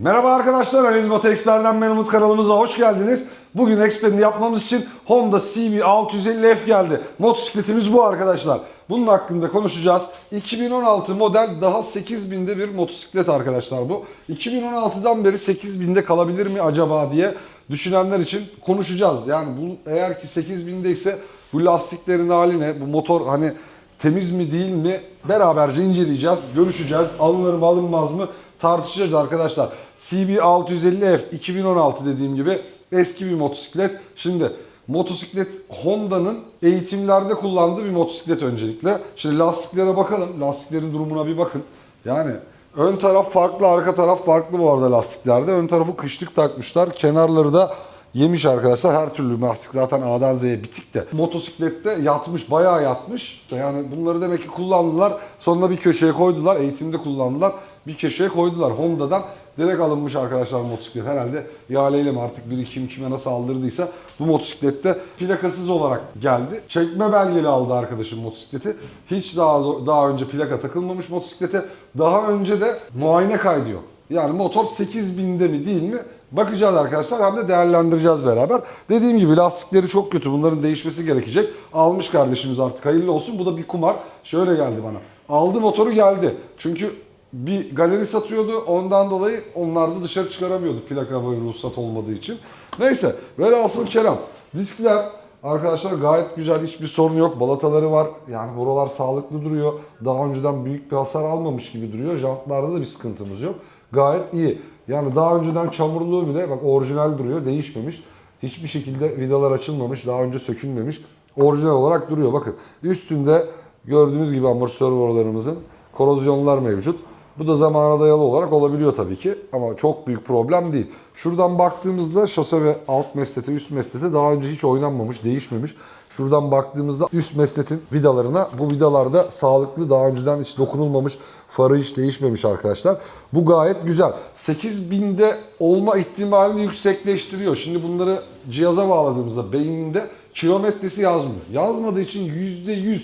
Merhaba arkadaşlar, Analiz Moto Expert'den ben Umut kanalımıza hoş geldiniz. Bugün Expert'ini yapmamız için Honda CB650F geldi. Motosikletimiz bu arkadaşlar. Bunun hakkında konuşacağız. 2016 model daha 8000'de bir motosiklet arkadaşlar bu. 2016'dan beri 8000'de kalabilir mi acaba diye düşünenler için konuşacağız. Yani bu eğer ki 8000'de ise bu lastiklerin hali ne? Bu motor hani temiz mi değil mi beraberce inceleyeceğiz, görüşeceğiz. Alınır mı alınmaz mı tartışacağız arkadaşlar. CB650F 2016 dediğim gibi eski bir motosiklet. Şimdi motosiklet Honda'nın eğitimlerde kullandığı bir motosiklet öncelikle. Şimdi lastiklere bakalım. Lastiklerin durumuna bir bakın. Yani ön taraf farklı, arka taraf farklı bu arada lastiklerde. Ön tarafı kışlık takmışlar. Kenarları da Yemiş arkadaşlar her türlü lastik zaten A'dan Z'ye bitik de. Motosiklette yatmış, bayağı yatmış. Yani bunları demek ki kullandılar. Sonra bir köşeye koydular. Eğitimde kullandılar. Bir köşeye koydular. Honda'dan direkt alınmış arkadaşlar motosiklet. Herhalde ihaleyle mi artık biri kim kime nasıl aldırdıysa bu motosiklette plakasız olarak geldi. Çekme belgeli aldı arkadaşım motosikleti. Hiç daha daha önce plaka takılmamış motosiklete. Daha önce de muayene kaydı yok. Yani motor 8000'de mi değil mi Bakacağız arkadaşlar hem de değerlendireceğiz beraber. Dediğim gibi lastikleri çok kötü. Bunların değişmesi gerekecek. Almış kardeşimiz artık hayırlı olsun. Bu da bir kumar. Şöyle geldi bana. Aldı motoru geldi. Çünkü bir galeri satıyordu. Ondan dolayı onlar da dışarı çıkaramıyordu plaka ve ruhsat olmadığı için. Neyse velhasıl kelam. Diskler Arkadaşlar gayet güzel hiçbir sorun yok. Balataları var. Yani buralar sağlıklı duruyor. Daha önceden büyük bir hasar almamış gibi duruyor. Jantlarda da bir sıkıntımız yok. Gayet iyi. Yani daha önceden çamurluğu bile bak orijinal duruyor. Değişmemiş. Hiçbir şekilde vidalar açılmamış. Daha önce sökülmemiş. Orijinal olarak duruyor. Bakın üstünde gördüğünüz gibi amortisör borularımızın korozyonlar mevcut. Bu da zamana dayalı olarak olabiliyor tabii ki ama çok büyük problem değil. Şuradan baktığımızda şase ve alt meslete, üst meslete daha önce hiç oynanmamış, değişmemiş. Şuradan baktığımızda üst mesletin vidalarına bu vidalarda sağlıklı daha önceden hiç dokunulmamış, farı hiç değişmemiş arkadaşlar. Bu gayet güzel. 8000'de olma ihtimalini yüksekleştiriyor. Şimdi bunları cihaza bağladığımızda beyninde kilometresi yazmıyor. Yazmadığı için %100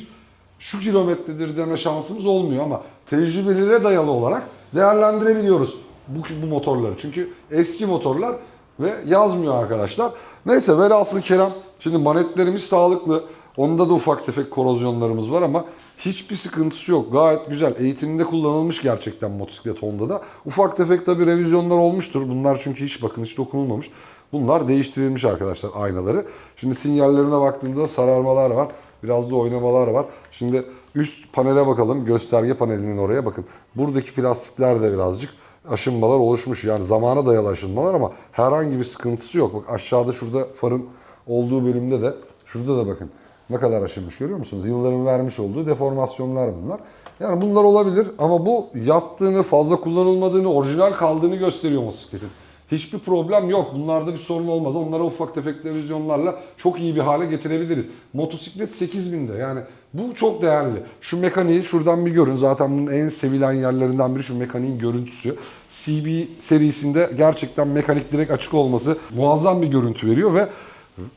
şu kilometredir deme şansımız olmuyor ama tecrübelere dayalı olarak değerlendirebiliyoruz bu, bu motorları. Çünkü eski motorlar ve yazmıyor arkadaşlar. Neyse velhasıl kelam şimdi manetlerimiz sağlıklı. Onda da ufak tefek korozyonlarımız var ama hiçbir sıkıntısı yok. Gayet güzel. Eğitiminde kullanılmış gerçekten motosiklet Honda'da. Ufak tefek tabi revizyonlar olmuştur. Bunlar çünkü hiç bakın hiç dokunulmamış. Bunlar değiştirilmiş arkadaşlar aynaları. Şimdi sinyallerine baktığında sararmalar var. Biraz da oynamalar var. Şimdi üst panele bakalım. Gösterge panelinin oraya bakın. Buradaki plastikler de birazcık aşınmalar oluşmuş. Yani zamana dayalı aşınmalar ama herhangi bir sıkıntısı yok. Bak aşağıda şurada farın olduğu bölümde de şurada da bakın ne kadar aşınmış görüyor musunuz? Yılların vermiş olduğu deformasyonlar bunlar. Yani bunlar olabilir ama bu yattığını, fazla kullanılmadığını, orijinal kaldığını gösteriyor motosikletin. Hiçbir problem yok. Bunlarda bir sorun olmaz. Onlara ufak tefek revizyonlarla çok iyi bir hale getirebiliriz. Motosiklet 8000'de yani bu çok değerli. Şu mekaniği şuradan bir görün. Zaten bunun en sevilen yerlerinden biri şu mekaniğin görüntüsü. CB serisinde gerçekten mekanik direkt açık olması muazzam bir görüntü veriyor ve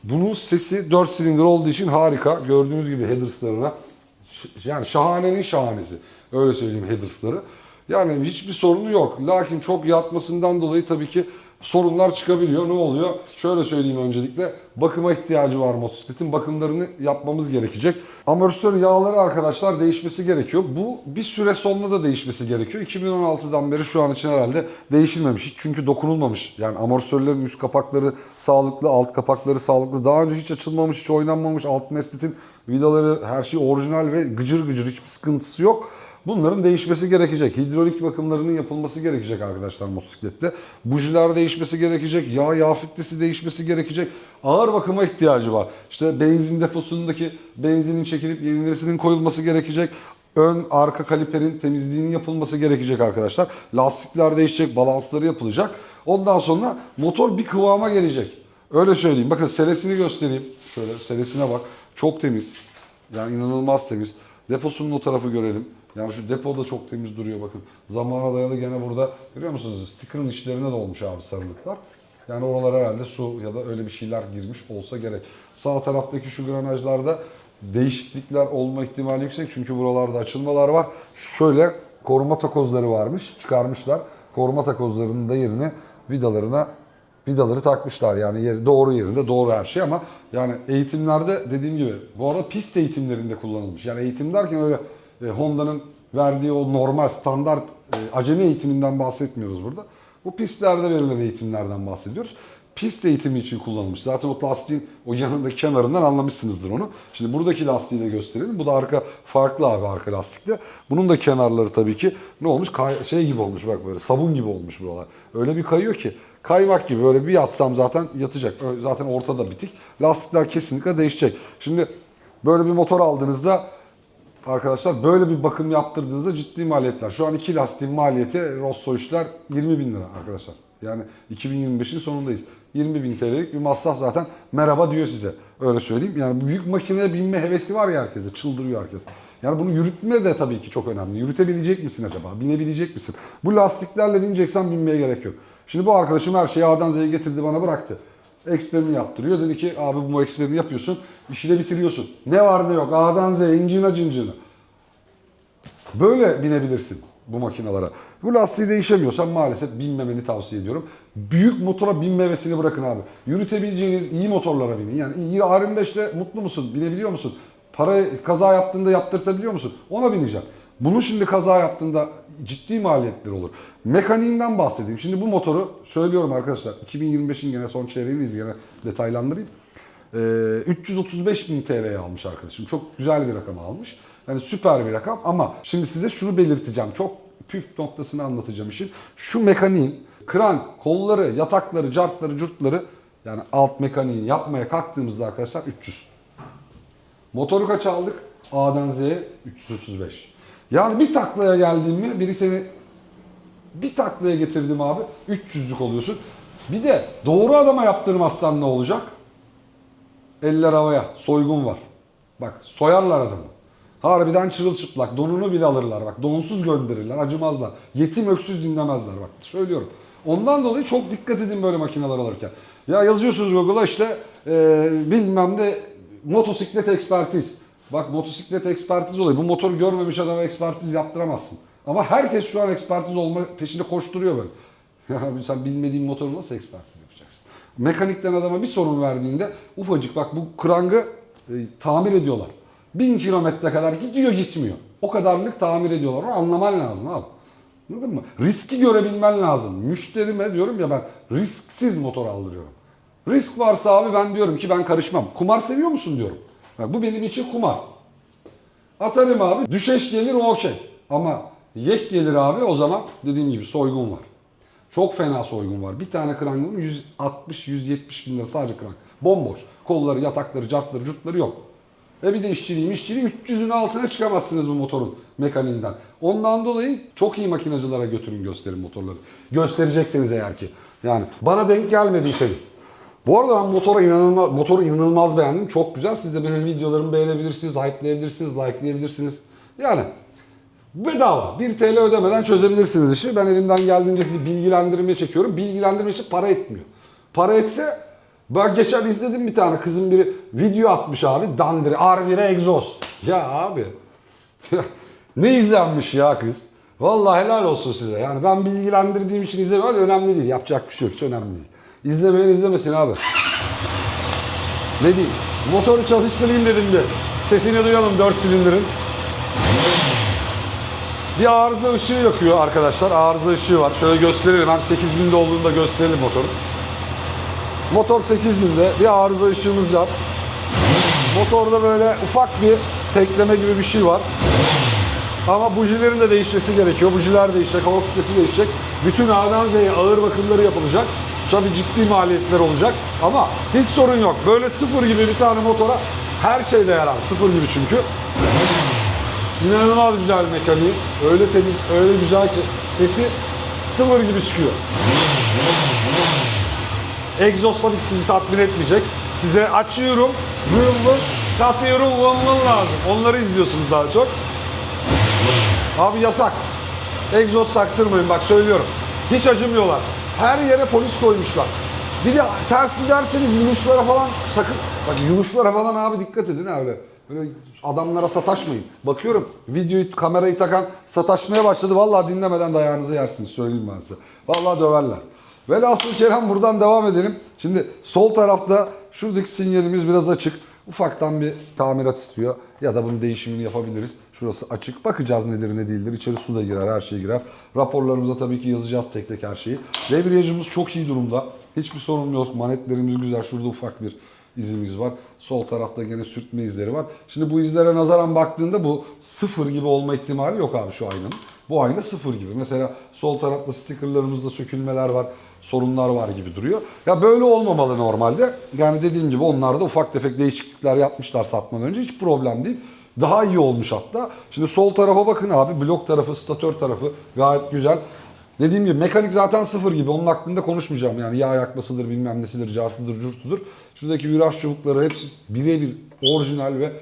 bunun sesi 4 silindir olduğu için harika. Gördüğünüz gibi headers'larına yani şahanenin şahanesi. Öyle söyleyeyim headers'ları. Yani hiçbir sorunu yok. Lakin çok yatmasından dolayı tabii ki sorunlar çıkabiliyor. Ne oluyor? Şöyle söyleyeyim öncelikle. Bakıma ihtiyacı var motosikletin. Bakımlarını yapmamız gerekecek. Amortisör yağları arkadaşlar değişmesi gerekiyor. Bu bir süre sonra da değişmesi gerekiyor. 2016'dan beri şu an için herhalde değişilmemiş. Çünkü dokunulmamış. Yani amortisörlerin üst kapakları sağlıklı, alt kapakları sağlıklı. Daha önce hiç açılmamış, hiç oynanmamış. Alt mesletin vidaları her şey orijinal ve gıcır gıcır hiçbir sıkıntısı yok. Bunların değişmesi gerekecek. Hidrolik bakımlarının yapılması gerekecek arkadaşlar motosiklette. Bujiler değişmesi gerekecek. Yağ yağ filtresi değişmesi gerekecek. Ağır bakıma ihtiyacı var. İşte benzin deposundaki benzinin çekilip yenilisinin koyulması gerekecek. Ön arka kaliperin temizliğinin yapılması gerekecek arkadaşlar. Lastikler değişecek, balansları yapılacak. Ondan sonra motor bir kıvama gelecek. Öyle söyleyeyim. Bakın selesini göstereyim. Şöyle selesine bak. Çok temiz. Yani inanılmaz temiz. Deposunun o tarafı görelim. Yani şu depo da çok temiz duruyor bakın. Zamana dayalı gene burada görüyor musunuz? Sticker'ın içlerine de olmuş abi sarılıklar. Yani oralara herhalde su ya da öyle bir şeyler girmiş olsa gerek. Sağ taraftaki şu granajlarda değişiklikler olma ihtimali yüksek. Çünkü buralarda açılmalar var. Şöyle koruma takozları varmış. Çıkarmışlar. koruma takozlarının da yerine vidalarına vidaları takmışlar. Yani yeri, doğru yerinde doğru her şey ama yani eğitimlerde dediğim gibi bu arada pist eğitimlerinde kullanılmış. Yani eğitim derken öyle e, Honda'nın verdiği o normal standart e, acemi eğitiminden bahsetmiyoruz burada. Bu pistlerde verilen eğitimlerden bahsediyoruz. Pist eğitimi için kullanılmış. Zaten o lastiğin o yanındaki kenarından anlamışsınızdır onu. Şimdi buradaki lastiği de gösterelim. Bu da arka farklı abi arka lastikte. Bunun da kenarları tabii ki ne olmuş? Kay- şey gibi olmuş bak böyle sabun gibi olmuş buralar. Öyle bir kayıyor ki kaymak gibi böyle bir yatsam zaten yatacak. Zaten ortada bitik. Lastikler kesinlikle değişecek. Şimdi böyle bir motor aldığınızda Arkadaşlar böyle bir bakım yaptırdığınızda ciddi maliyetler. Şu an iki lastiğin maliyeti Rosso işler 20 bin lira arkadaşlar. Yani 2025'in sonundayız. 20 bin TL'lik bir masraf zaten merhaba diyor size. Öyle söyleyeyim. Yani büyük makineye binme hevesi var ya herkese. Çıldırıyor herkes. Yani bunu yürütme de tabii ki çok önemli. Yürütebilecek misin acaba? Binebilecek misin? Bu lastiklerle bineceksen binmeye gerek yok. Şimdi bu arkadaşım her şeyi A'dan Z'ye getirdi bana bıraktı. Eksperini yaptırıyor. Dedi ki abi bu eksperini yapıyorsun. işi de bitiriyorsun. Ne var ne yok. A'dan Z'ye incina cincina. Böyle binebilirsin bu makinalara. Bu lastiği değişemiyorsan maalesef binmemeni tavsiye ediyorum. Büyük motora binme hevesini bırakın abi. Yürütebileceğiniz iyi motorlara binin. Yani iyi R25'te mutlu musun? Binebiliyor musun? Para kaza yaptığında yaptırtabiliyor musun? Ona bineceğim. Bunu şimdi kaza yaptığında ciddi maliyetler olur. Mekaniğinden bahsedeyim. Şimdi bu motoru söylüyorum arkadaşlar. 2025'in gene son çeyreğindeyiz gene detaylandırayım. Ee, 335 bin TL'ye almış arkadaşım. Çok güzel bir rakam almış. Yani süper bir rakam ama şimdi size şunu belirteceğim. Çok püf noktasını anlatacağım işin. Şu mekaniğin kran, kolları, yatakları, cartları, curtları yani alt mekaniğini yapmaya kalktığımızda arkadaşlar 300. Motoru kaç aldık? A'dan Z'ye 335. Yani bir taklaya geldin mi biri seni bir taklaya getirdim abi 300'lük oluyorsun. Bir de doğru adama yaptırmazsan ne olacak? Eller havaya. Soygun var. Bak soyarlar adamı. Harbiden çırılçıplak. Donunu bile alırlar. Bak donsuz gönderirler. Acımazlar. Yetim öksüz dinlemezler. Bak söylüyorum. Ondan dolayı çok dikkat edin böyle makineler alırken. Ya yazıyorsunuz Google'a işte e, bilmem ne motosiklet ekspertiz. Bak motosiklet ekspertiz olayı. Bu motoru görmemiş adama ekspertiz yaptıramazsın. Ama herkes şu an ekspertiz olma peşinde koşturuyor böyle. Ya sen bilmediğin motoru nasıl ekspertiz yapacaksın? Mekanikten adama bir sorun verdiğinde ufacık bak bu krangı e, tamir ediyorlar. Bin kilometre kadar gidiyor gitmiyor. O kadarlık tamir ediyorlar. Onu anlaman lazım abi. Anladın mı? Riski görebilmen lazım. Müşterime diyorum ya ben risksiz motor aldırıyorum. Risk varsa abi ben diyorum ki ben karışmam. Kumar seviyor musun diyorum. Bak, bu benim için kumar. Atarım abi. Düşeş gelir o okey. Ama yek gelir abi o zaman dediğim gibi soygun var. Çok fena soygun var. Bir tane krangın 160-170 bin lira sadece krang. Bomboş. Kolları, yatakları, cartları, curtları yok. Ve bir de işçiliği, işçiliği 300'ün altına çıkamazsınız bu motorun mekaniğinden. Ondan dolayı çok iyi makinacılara götürün gösterin motorları. Gösterecekseniz eğer ki. Yani bana denk gelmediyseniz. Bu arada ben motora inanılmaz, motoru inanılmaz beğendim. Çok güzel. Siz de benim videolarımı beğenebilirsiniz, hype'layabilirsiniz, like'layabilirsiniz. Yani bedava. 1 TL ödemeden çözebilirsiniz işi. Ben elimden geldiğince sizi bilgilendirmeye çekiyorum. Bilgilendirme için para etmiyor. Para etse ben geçen izledim bir tane kızın biri video atmış abi. Dandiri R1'e egzoz. Ya abi. ne izlenmiş ya kız. Vallahi helal olsun size. Yani ben bilgilendirdiğim için izlemiyorum. Önemli değil. Yapacak bir şey yok. Hiç önemli değil. İzlemeyen izlemesin abi. Ne diyeyim? Motoru çalıştırayım dedim bir. Sesini duyalım 4 silindirin. Bir arıza ışığı yakıyor arkadaşlar. Arıza ışığı var. Şöyle gösterelim. Hem 8000'de olduğunu da gösterelim motorun. Motor 8000'de bir arıza ışığımız var. Motorda böyle ufak bir tekleme gibi bir şey var. Ama bujilerin de değişmesi gerekiyor. Bujiler değişecek, hava filtresi değişecek. Bütün A'dan Z'ye ağır bakımları yapılacak. Tabii ciddi maliyetler olacak ama hiç sorun yok. Böyle sıfır gibi bir tane motora her şey de yarar. Sıfır gibi çünkü. İnanılmaz güzel mekaniği. Öyle temiz, öyle güzel ki sesi sıfır gibi çıkıyor. Egzoz tabii sizi tatmin etmeyecek. Size açıyorum, vın vın, kapıyorum, vın vın lazım. Onları izliyorsunuz daha çok. Abi yasak. Egzoz taktırmayın bak söylüyorum. Hiç acımıyorlar. Her yere polis koymuşlar. Bir de ters giderseniz Yunuslara falan sakın. Bak Yunuslara falan abi dikkat edin öyle. Böyle adamlara sataşmayın. Bakıyorum videoyu kamerayı takan sataşmaya başladı. Vallahi dinlemeden dayağınızı yersiniz söyleyeyim ben size. Vallahi döverler. Velhasıl Kerem buradan devam edelim. Şimdi sol tarafta şuradaki sinyalimiz biraz açık. Ufaktan bir tamirat istiyor. Ya da bunun değişimini yapabiliriz. Şurası açık. Bakacağız nedir ne değildir. İçeri su da girer, her şey girer. Raporlarımıza tabii ki yazacağız tek tek her şeyi. Debriyajımız çok iyi durumda. Hiçbir sorun yok. Manetlerimiz güzel. Şurada ufak bir izimiz var. Sol tarafta gene sürtme izleri var. Şimdi bu izlere nazaran baktığında bu sıfır gibi olma ihtimali yok abi şu aynanın. Bu ayna sıfır gibi. Mesela sol tarafta stickerlarımızda sökülmeler var, sorunlar var gibi duruyor. Ya böyle olmamalı normalde. Yani dediğim gibi onlar da ufak tefek değişiklikler yapmışlar satmadan önce. Hiç problem değil. Daha iyi olmuş hatta. Şimdi sol tarafa bakın abi. Blok tarafı, statör tarafı gayet güzel. Dediğim gibi mekanik zaten sıfır gibi. Onun hakkında konuşmayacağım. Yani yağ yakmasıdır, bilmem nesidir, cartıdır, curtudur. Şuradaki viraj çubukları hepsi birebir orijinal ve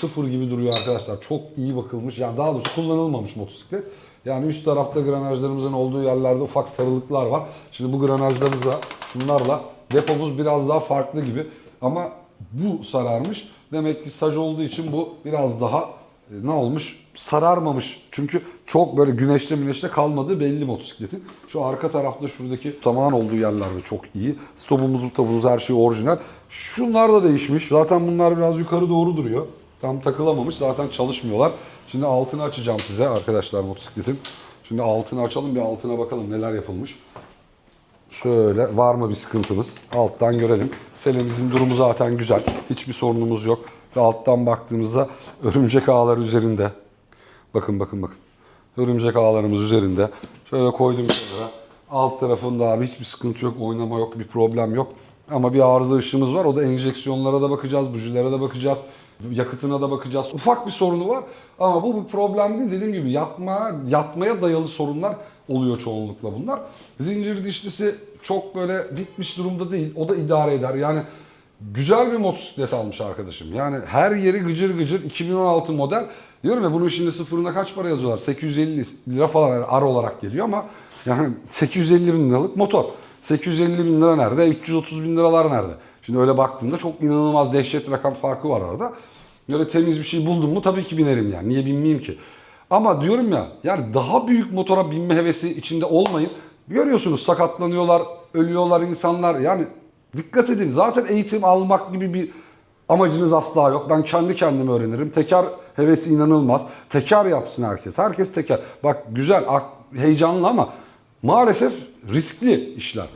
sıfır gibi duruyor arkadaşlar. Çok iyi bakılmış. Yani daha doğrusu kullanılmamış motosiklet. Yani üst tarafta granajlarımızın olduğu yerlerde ufak sarılıklar var. Şimdi bu granajlarımızla, şunlarla depomuz biraz daha farklı gibi. Ama bu sararmış. Demek ki sac olduğu için bu biraz daha e, ne olmuş? Sararmamış. Çünkü çok böyle güneşte güneşte kalmadığı belli motosikletin. Şu arka tarafta şuradaki tamağın olduğu yerlerde çok iyi. Stopumuz, tabumuz her şey orijinal. Şunlar da değişmiş. Zaten bunlar biraz yukarı doğru duruyor. Tam takılamamış. Zaten çalışmıyorlar. Şimdi altını açacağım size arkadaşlar motosikletin. Şimdi altını açalım bir altına bakalım neler yapılmış. Şöyle var mı bir sıkıntımız? Alttan görelim. Selemizin durumu zaten güzel. Hiçbir sorunumuz yok. Ve alttan baktığımızda örümcek ağları üzerinde. Bakın bakın bakın. Örümcek ağlarımız üzerinde. Şöyle koydum kenara. Alt tarafında abi hiçbir sıkıntı yok. Oynama yok. Bir problem yok. Ama bir arıza ışığımız var. O da enjeksiyonlara da bakacağız. Bujilere de bakacağız. Yakıtına da bakacağız. Ufak bir sorunu var. Ama bu bir problem değil. Dediğim gibi yatma, yatmaya dayalı sorunlar oluyor çoğunlukla bunlar. Zincir dişlisi çok böyle bitmiş durumda değil. O da idare eder. Yani güzel bir motosiklet almış arkadaşım. Yani her yeri gıcır gıcır 2016 model. Diyorum ya bunun şimdi sıfırına kaç para yazıyorlar? 850 lira falan yani ar olarak geliyor ama yani 850 bin liralık motor. 850 bin lira nerede? 330 bin liralar nerede? Şimdi öyle baktığında çok inanılmaz dehşet rakam farkı var arada. Böyle temiz bir şey buldum mu tabii ki binerim yani. Niye binmeyeyim ki? Ama diyorum ya yani daha büyük motora binme hevesi içinde olmayın. Görüyorsunuz sakatlanıyorlar, ölüyorlar insanlar. Yani dikkat edin zaten eğitim almak gibi bir amacınız asla yok. Ben kendi kendime öğrenirim. Teker hevesi inanılmaz. Teker yapsın herkes. Herkes teker. Bak güzel, heyecanlı ama maalesef riskli işler.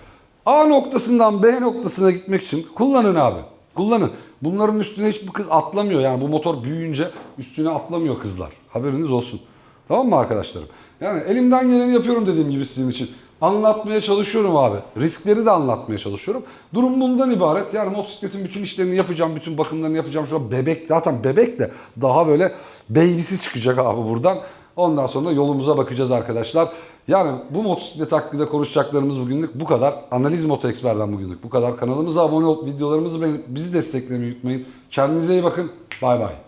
A noktasından B noktasına gitmek için kullanın abi. Kullanın. Bunların üstüne hiçbir kız atlamıyor. Yani bu motor büyüyünce üstüne atlamıyor kızlar. Haberiniz olsun. Tamam mı arkadaşlarım? Yani elimden geleni yapıyorum dediğim gibi sizin için. Anlatmaya çalışıyorum abi. Riskleri de anlatmaya çalışıyorum. Durum bundan ibaret. Yani motosikletin bütün işlerini yapacağım, bütün bakımlarını yapacağım. Şu bebek zaten bebek de daha böyle baby'si çıkacak abi buradan. Ondan sonra yolumuza bakacağız arkadaşlar. Yani bu motosiklet hakkında konuşacaklarımız bugünlük bu kadar. Analiz Moto Expert'den bugünlük bu kadar. Kanalımıza abone olup videolarımızı beğenip bizi desteklemeyi unutmayın. Kendinize iyi bakın. Bay bay.